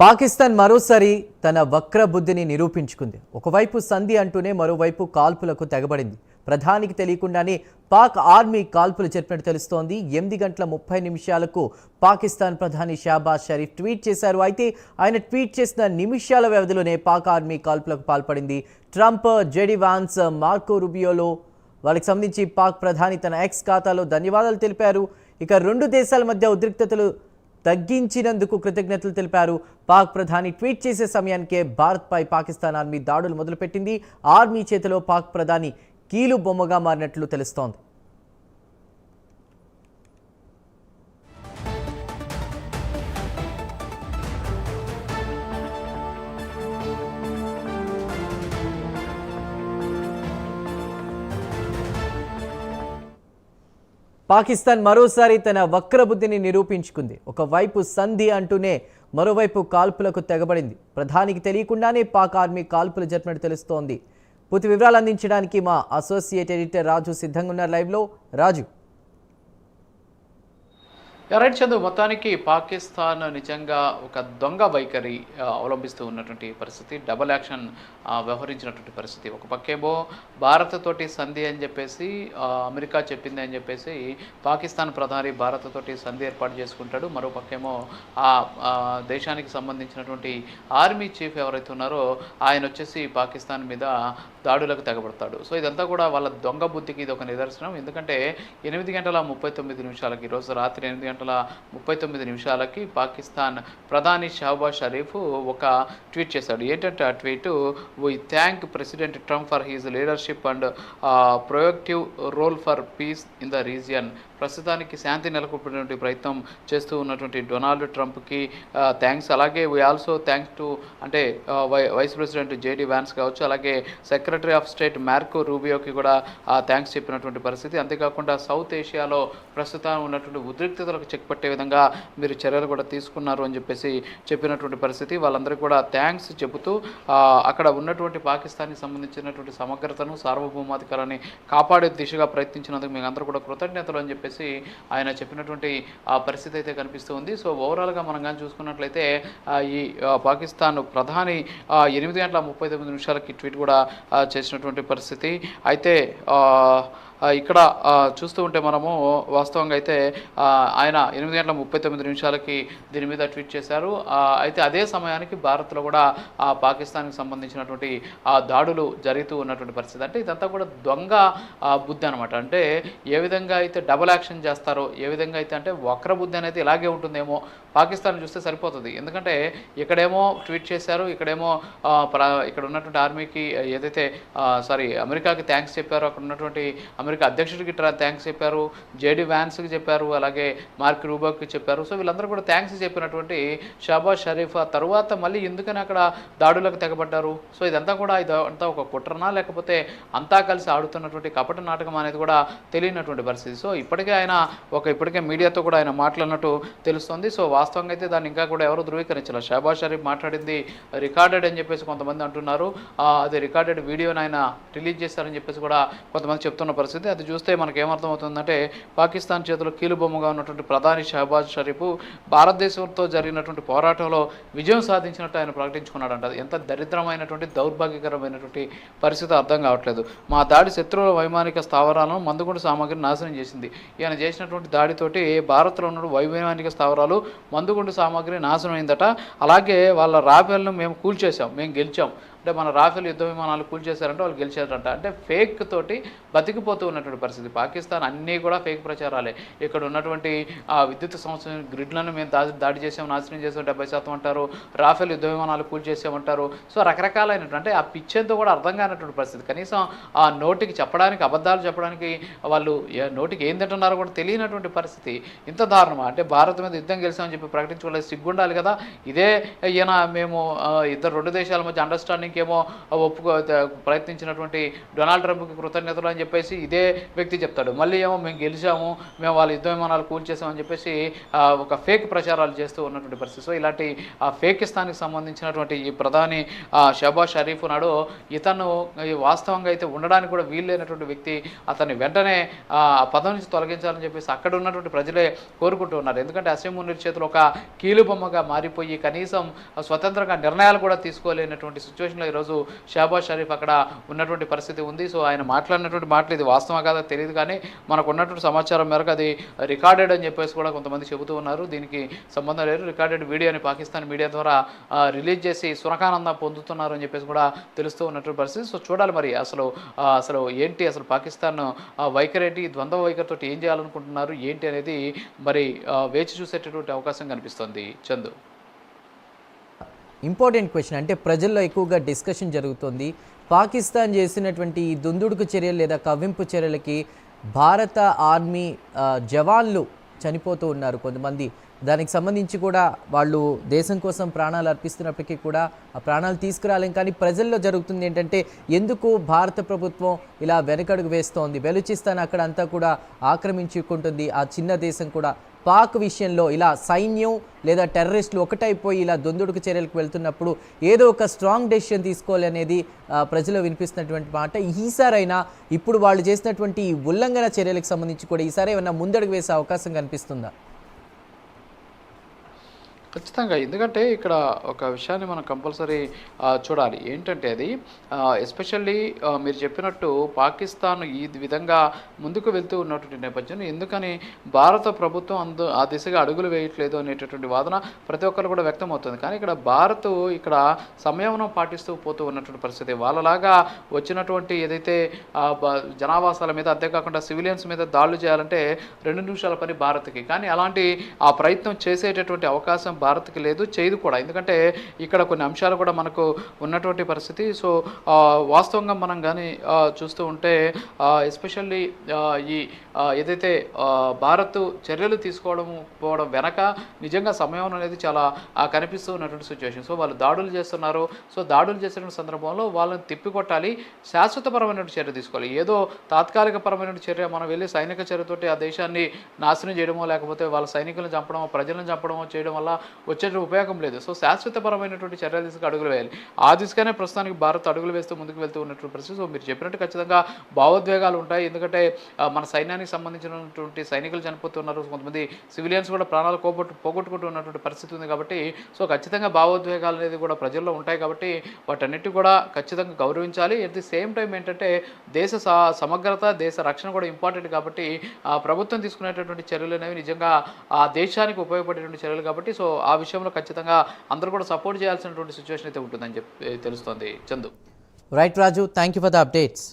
పాకిస్తాన్ మరోసారి తన వక్ర బుద్ధిని నిరూపించుకుంది. ఒకవైపు సంధి అంటూనే మరోవైపు కాల్పులకు తెగబడింది. ప్రధానికి తెలియకుండానే పాక్ ఆర్మీ కాల్పులు జరిపినట్టు తెలుస్తోంది. ఎనిమిది గంటల ముప్పై నిమిషాలకు పాకిస్తాన్ ప్రధాని షాబాజ్ షరీఫ్ ట్వీట్ చేశారు. అయితే ఆయన ట్వీట్ చేసిన నిమిషాల వ్యవధిలోనే పాక్ ఆర్మీ కాల్పులకు పాల్పడింది. ట్రంప్ జెడి వాన్స్ మార్కో రుబియోలో వాళ్ళకి సంబంధించి పాక్ ప్రధాని తన ఎక్స్ ఖాతాలో ధన్యవాదాలు తెలిపారు. ఇక రెండు దేశాల మధ్య ఉద్రిక్తతలు తగ్గించినందుకు కృతజ్ఞతలు తెలిపారు. పాక్ ప్రధాని ట్వీట్ చేసే సమయానికే భారత్పై పాకిస్తాన్ ఆర్మీ దాడులు మొదలుపెట్టింది. ఆర్మీ చేతిలో పాక్ ప్రధాని కీలు బొమ్మగా మారినట్లు తెలుస్తోంది. పాకిస్తాన్ మరోసారి తన వక్రబుద్ధిని నిరూపించుకుంది. ఒకవైపు సంధి అంటూనే మరోవైపు కాల్పులకు తెగబడింది. ప్రధానికి తెలియకుండానే పాక్ ఆర్మీ కాల్పులు జరిపినట్టు తెలుస్తోంది. పూర్తి వివరాలు అందించడానికి మా అసోసియేట్ ఎడిటర్ రాజు సిద్ధంగా ఉన్నారు లైవ్లో. రాజు. రైట్ చందు మొత్తానికి పాకిస్తాన్ నిజంగా ఒక దొంగ వైఖరి అవలంబిస్తూ ఉన్నటువంటి పరిస్థితి డబల్ యాక్షన్ వ్యవహరించినటువంటి పరిస్థితి. ఒక పక్కేమో భారత్ తోటి సంధి అని చెప్పేసి అమెరికా చెప్పింది అని చెప్పేసి పాకిస్తాన్ ప్రధాని భారత్ తోటి సంధి ఏర్పాటు చేసుకుంటాడు. మరో పక్కేమో ఆ ఆ, దేశానికి సంబంధించినటువంటి ఆర్మీ చీఫ్ ఎవరైతే ఉన్నారో ఆయన వచ్చేసి పాకిస్తాన్ మీద దాడులకు తెగబడతాడు. సో ఇదంతా కూడా వాళ్ళ దొంగ బుద్ధికి ఇది ఒక నిదర్శనం. ఎందుకంటే ఎనిమిది గంటల ముప్పై తొమ్మిది నిమిషాలకి ఈరోజు రాత్రి ఎనిమిది గంటల ముప్పై తొమ్మిది నిమిషాలకి పాకిస్తాన్ ప్రధాని షహబాజ్ షరీఫ్ ఒక ట్వీట్ చేశాడు. ఏంటంటే ఆ tweet we thank president Trump for his leadership and proactive role for peace in the region ప్రస్తుతానికి శాంతి నెలకొల్పేటువంటి ప్రయత్నం చేస్తూ ఉన్నటువంటి డొనాల్డ్ ట్రంప్కి థ్యాంక్స్ అలాగే వీ ఆల్సో థ్యాంక్స్ టు అంటే వై వైస్ ప్రెసిడెంట్ జేడీ వ్యాన్స్ కావచ్చు అలాగే సెక్రటరీ ఆఫ్ స్టేట్ మార్కో రూబియోకి కూడా థ్యాంక్స్ చెప్పినటువంటి పరిస్థితి. అంతేకాకుండా సౌత్ ఏషియాలో ప్రస్తుతం ఉన్నటువంటి ఉద్రిక్తతలకు చెక్ పట్టే విధంగా మీరు చర్యలు కూడా తీసుకున్నారు అని చెప్పేసి చెప్పినటువంటి పరిస్థితి. వాళ్ళందరికీ కూడా థ్యాంక్స్ చెబుతూ అక్కడ ఉన్నటువంటి పాకిస్తాన్కి సంబంధించినటువంటి సమగ్రతను సార్వభౌమాధికారాన్ని కాపాడే దిశగా ప్రయత్నించినందుకు మీకు అందరూ కూడా కృతజ్ఞతలు అని చెప్పేసి ఆయన చెప్పినటువంటి ఆ పరిస్థితి అయితే కనిపిస్తుంది. సో ఓవరాల్గా మనం కానీ చూసుకున్నట్లయితే ఈ పాకిస్తాన్ ప్రధాని ఎనిమిది గంటల ముప్పై తొమ్మిది నిమిషాలకి ట్వీట్ కూడా చేసినటువంటి పరిస్థితి. అయితే ఆ, ఇక్కడ చూస్తూ ఉంటే మనము వాస్తవంగా అయితే ఆయన ఎనిమిది గంటల ముప్పై తొమ్మిది నిమిషాలకి దీని మీద ట్వీట్ చేశారు. అయితే అదే సమయానికి భారత్లో కూడా ఆ పాకిస్తాన్కి సంబంధించినటువంటి ఆ దాడులు జరుగుతూ ఉన్నటువంటి పరిస్థితి. అంటే ఇదంతా కూడా దొంగ బుద్ధి అనమాట అంటే ఏ విధంగా అయితే డబుల్ యాక్షన్ చేస్తారో ఏ విధంగా అయితే అంటే వక్ర బుద్ధి అనేది ఇలాగే ఉంటుందేమో పాకిస్తాన్ చూస్తే సరిపోతుంది. ఎందుకంటే ఇక్కడేమో ట్వీట్ చేశారు ఇక్కడేమో ప్ర- ఇక్కడ ఉన్నటువంటి ఆర్మీకి ఏదైతే సారీ అమెరికాకి థ్యాంక్స్ చెప్పారో అక్కడ ఉన్నటువంటి అమెరికా అధ్యక్షుడికి థ్యాంక్స్ చెప్పారు జేడి వ్యాన్స్కి చెప్పారు అలాగే మార్క్ రూబోకి చెప్పారు. సో వీళ్ళందరూ కూడా థ్యాంక్స్ చెప్పినటువంటి షాబాజ్ షరీఫ్ ఆ తర్వాత మళ్ళీ ఎందుకని అక్కడ దాడులకు తెగబడ్డారు? సో ఇదంతా కూడా ఇది అంతా ఒక కుట్రనా? లేకపోతే అంతా కలిసి ఆడుతున్నటువంటి కపట నాటకం అనేది కూడా తెలియనటువంటి పరిస్థితి. సో ఇప్పటికే ఆయన ఒక ఇప్పటికే మీడియాతో కూడా ఆయన మాట్లాడినట్టు తెలుస్తుంది. సో వాస్తవంగా అయితే దాన్ని ఇంకా కూడా ఎవరు ధృవీకరించాలి? షాబాజ్ షరీఫ్ మాట్లాడింది రికార్డెడ్ అని చెప్పేసి కొంతమంది అంటున్నారు. అది రికార్డెడ్ వీడియోని ఆయన రిలీజ్ చేశారని చెప్పేసి కూడా కొంతమంది చెప్తున్న పరిస్థితి. అది చూస్తే మనకు ఏమర్థమవుతుందంటే పాకిస్తాన్ చేతిలో కీలుబొమ్మగా ఉన్నటువంటి ప్రధాని షహబాజ్ షరీఫ్ భారతదేశంతో జరిగినటువంటి పోరాటంలో విజయం సాధించినట్టు ఆయన ప్రకటించుకున్నాడంట. అది ఎంత దరిద్రమైనటువంటి దౌర్భాగ్యకరమైనటువంటి పరిస్థితి అర్థం కావట్లేదు. మా దాడి శత్రువుల వైమానిక స్థావరాలను మందుగుండు సామాగ్రిని నాశనం చేసింది. ఈయన చేసినటువంటి దాడితోటి భారత్లో ఉన్న వైమానిక స్థావరాలు మందుగుండు సామాగ్రి నాశనం అయిందట అలాగే వాళ్ళ రాఫెల్ను మేము కూల్చేసాం మేము గెలిచాం. అంటే మన రాఫెల్ యుద్ధ విమానాలు కూల్చేశారంటే వాళ్ళు గెలిచారంట. అంటే ఫేక్ తోటి బతికిపోతూ ఉన్నటువంటి పరిస్థితి. పాకిస్తాన్ అన్నీ కూడా ఫేక్ ప్రచారాలే. ఇక్కడ ఉన్నటువంటి ఆ విద్యుత్ సంస్థ గ్రిడ్లను మేము దాడి దాడి చేసాం నాశనం చేసాం డెబ్బై శాతం అంటారు. రాఫెల్ యుద్ధ విమానాలు కూల్చేసామంటారు సో రకరకాలైనటువంటి అంటే ఆ పిచ్చేంతో కూడా అర్థం కానటువంటి పరిస్థితి. కనీసం ఆ నోటికి చెప్పడానికి అబద్ధాలు చెప్పడానికి వాళ్ళు నోటికి ఏం తింటున్నారో కూడా తెలియనటువంటి పరిస్థితి. ఇంత దారుణమా? అంటే భారత్ మీద యుద్ధం గెలిచామని చెప్పి ప్రకటించుకోలేదు. సిగ్గుండాలి కదా? ఇదే ఈయన మేము ఇద్దరు రెండు దేశాల మధ్య అండర్స్టాండింగ్ ఇంకేమో ఒప్పుకో ప్రయత్నించినటువంటి డొనాల్డ్ ట్రంప్కి కృతజ్ఞతలు అని చెప్పేసి ఇదే వ్యక్తి చెప్తాడు. మళ్ళీ ఏమో మేము గెలిచాము మేము వాళ్ళ యుద్ధ విమానాలు కూల్చేసామని చెప్పేసి ఒక ఫేక్ ప్రచారాలు చేస్తూ ఉన్నటువంటి పరిస్థితి. సో ఇలాంటి ఆ ఫేకిస్తానికి సంబంధించినటువంటి ఈ ప్రధాని షబాజ్ షరీఫ్ నాడు ఇతను వాస్తవంగా అయితే ఉండడానికి కూడా వీల్లేనటువంటి వ్యక్తి అతన్ని వెంటనే ఆ పదం నుంచి తొలగించాలని చెప్పేసి అక్కడ ఉన్నటువంటి ప్రజలే కోరుకుంటూ ఉన్నారు. ఎందుకంటే అసీం మునీర్ చేతులు ఒక కీలుబొమ్మగా మారిపోయి కనీసం స్వతంత్రంగా నిర్ణయాలు కూడా తీసుకోలేనటువంటి సిచ్యువేషన్లో ఈరోజు షాబాజ్ షరీఫ్ అక్కడ ఉన్నటువంటి పరిస్థితి ఉంది. సో ఆయన మాట్లాడినటువంటి మాటలు ఇది వాస్తవం కాదా తెలియదు కానీ మనకు ఉన్నటువంటి సమాచారం మేరకు అది రికార్డెడ్ అని చెప్పేసి కూడా కొంతమంది చెబుతూ ఉన్నారు. దీనికి సంబంధం లేదు. రికార్డెడ్ వీడియోని పాకిస్తాన్ మీడియా ద్వారా రిలీజ్ చేసి సునకానందం పొందుతున్నారు అని చెప్పేసి కూడా తెలుస్తూ ఉన్నటువంటి పరిస్థితి. సో చూడాలి మరి అసలు అసలు ఏంటి అసలు పాకిస్తాన్ వైఖరి ఏంటి ద్వంద్వ వైఖరితో ఏం చేయాలనుకుంటున్నారు? ఏంటి అనేది మరి వేచి చూసేటటువంటి అవకాశం కనిపిస్తుంది చందు. Important question. అంటే ప్రజల్లో ఎక్కువగా డిస్కషన్ జరుగుతుంది. పాకిస్తాన్ చేసినటువంటి ఈ దుందుడుకు చర్యలు లేదా కవ్వింపు చర్యలకి భారత ఆర్మీ జవాన్లు చనిపోతూ ఉన్నారు కొంతమంది. దానికి సంబంధించి కూడా వాళ్ళు దేశం కోసం ప్రాణాలు అర్పిస్తున్నప్పటికీ కూడా ఆ ప్రాణాలు తీసుకురాలేం. కానీ ప్రజల్లో జరుగుతుంది ఏంటంటే ఎందుకు భారత ప్రభుత్వం ఇలా వెనకడుగు వేస్తోంది? బెలూచిస్తాన్ అక్కడ అంతా కూడా ఆక్రమించుకుంటుంది. ఆ చిన్న దేశం కూడా పాక్ విషయంలో ఇలా సైన్యం లేదా టెర్రరిస్టులు ఒకటైపోయి ఇలా దొందుడుకు చర్యలకు వెళ్తున్నప్పుడు ఏదో ఒక స్ట్రాంగ్ డెసిషన్ తీసుకోవాలి అనేది ప్రజలు వినిపిస్తున్నటువంటి మాట. ఈసారైనా ఇప్పుడు వాళ్ళు చేసినటువంటి ఉల్లంఘన చర్యలకు సంబంధించి కూడా ఈసారి ఏమైనా ముందడుగు వేసే అవకాశం కనిపిస్తుందా? ఖచ్చితంగా. ఎందుకంటే ఇక్కడ ఒక విషయాన్ని మనం కంపల్సరీ చూడాలి. ఏంటంటే అది ఎస్పెషల్లీ మీరు చెప్పినట్టు పాకిస్తాన్ ఈ విధంగా ముందుకు వెళ్తూ ఉన్నటువంటి నేపథ్యం ఎందుకని భారత ప్రభుత్వం అందు ఆ దిశగా అడుగులు వేయట్లేదు అనేటటువంటి వాదన ప్రతి ఒక్కరు కూడా వ్యక్తం అవుతుంది కానీ ఇక్కడ భారత్ ఇక్కడ సంయమనం పాటిస్తూ పోతూ ఉన్నటువంటి పరిస్థితి. వాళ్ళలాగా వచ్చినటువంటి ఏదైతే జనావాసాల మీద అంతేకాకుండా సివిలియన్స్ మీద దాడులు చేయాలంటే రెండు నిమిషాల పని భారత్కి. కానీ అలాంటి ఆ ప్రయత్నం చేసేటటువంటి అవకాశం భారత్కి లేదు చేయదు కూడా. ఎందుకంటే ఇక్కడ కొన్ని అంశాలు కూడా మనకు ఉన్నటువంటి పరిస్థితి. సో వాస్తవంగా మనం కానీ చూస్తూ ఉంటే ఎస్పెషల్లీ ఈ ఏదైతే భారత్ చర్యలు తీసుకోవడం పోవడం వెనక నిజంగా సమయం అనేది చాలా కనిపిస్తూ ఉన్నటువంటి సిచ్యువేషన్ సో వాళ్ళు దాడులు చేస్తున్నారు. సో దాడులు చేసిన సందర్భంలో వాళ్ళని తిప్పికొట్టాలి. శాశ్వతపరమైనటువంటి చర్య తీసుకోవాలి. ఏదో తాత్కాలిక పరమైనటువంటి చర్య మనం వెళ్ళి సైనిక చర్యతోటి ఆ దేశాన్ని నాశనం చేయడమో లేకపోతే వాళ్ళ సైనికులను చంపడమో ప్రజలను చంపడమో చేయడం వల్ల వచ్చే ఉపయోగం లేదు. సో శాశ్వతపరమైనటువంటి చర్యలు తీసుకు అడుగులు వేయాలి. ఆ దిశగానే ప్రస్తుతానికి భారత్ అడుగులు వేస్తూ ముందుకు వెళ్తూ ఉన్నటువంటి పరిస్థితి. సో మీరు చెప్పినట్టు ఖచ్చితంగా భావోద్వేగాలు ఉంటాయి. ఎందుకంటే మన సైన్యానికి సంబంధించినటువంటి సైనికులు చనిపోతున్నారు. కొంతమంది సివిలియన్స్ కూడా ప్రాణాలు పోగొట్టు పోగొట్టుకుంటూ ఉన్నటువంటి పరిస్థితి ఉంది కాబట్టి సో ఖచ్చితంగా భావోద్వేగాలు అనేది కూడా ప్రజల్లో ఉంటాయి కాబట్టి వాటన్నిటి కూడా ఖచ్చితంగా గౌరవించాలి. అట్ ది సేమ్ టైం ఏంటంటే దేశ స- సమగ్రత దేశ రక్షణ కూడా ఇంపార్టెంట్ కాబట్టి ప్రభుత్వం తీసుకునేటటువంటి చర్యలు అనేవి నిజంగా ఆ దేశానికి ఉపయోగపడేటువంటి చర్యలు కాబట్టి సో ఆ విషయంలో ఖచ్చితంగా అందరూ కూడా సపోర్ట్ చేయాల్సినటువంటి సిచ్యువేషన్ అయితే ఉంటుందని చెప్పి తెలుస్తోంది. Chandu. Right Raju thank you for the updates